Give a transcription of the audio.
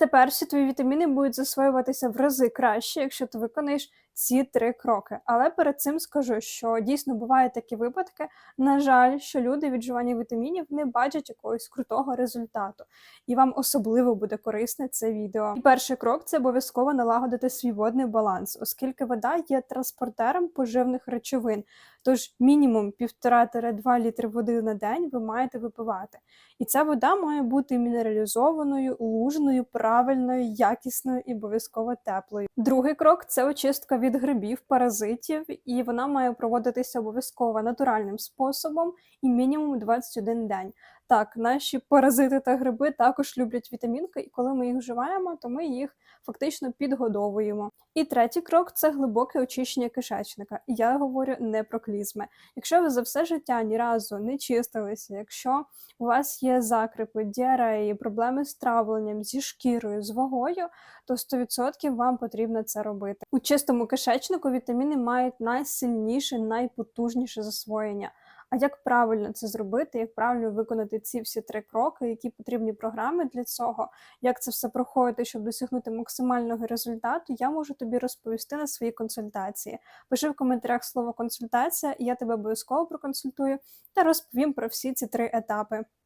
Тепер всі твої вітаміни будуть засвоюватися в рази краще, якщо ти виконаєш ці три кроки. Але перед цим скажу, що дійсно бувають такі випадки. На жаль, що люди від вживання вітамінів не бачать якогось крутого результату, і вам особливо буде корисне це відео. І перший крок це обов'язково налагодити свій водний баланс, оскільки вода є транспортером поживних речовин. Тож мінімум 1,5-2 літри води на день ви маєте випивати. І ця вода має бути мінералізованою, лужною, правильною, якісною і обов'язково теплою. Другий крок це очистка від грибів, паразитів, і вона має проводитися обов'язково натуральним способом і мінімум 21 день. Так, наші паразити та гриби також люблять вітамінки, і коли ми їх вживаємо, то ми їх фактично підгодовуємо. І третій крок це глибоке очищення кишечника. Я говорю не про клізми. Якщо ви за все життя ні разу не чистилися, якщо у вас є закрипи, діареї, проблеми з травленням, зі шкірою, з вагою, то 100% вам потрібно це робити. У чистому кишечнику вітаміни мають найсильніше, найпотужніше засвоєння. А як правильно це зробити, як правильно виконати ці всі три кроки, які потрібні програми для цього, як це все проходити, щоб досягнути максимального результату, я можу тобі розповісти на своїй консультації. Пиши в коментарях слово консультація, і я тебе обов'язково проконсультую та розповім про всі ці три етапи.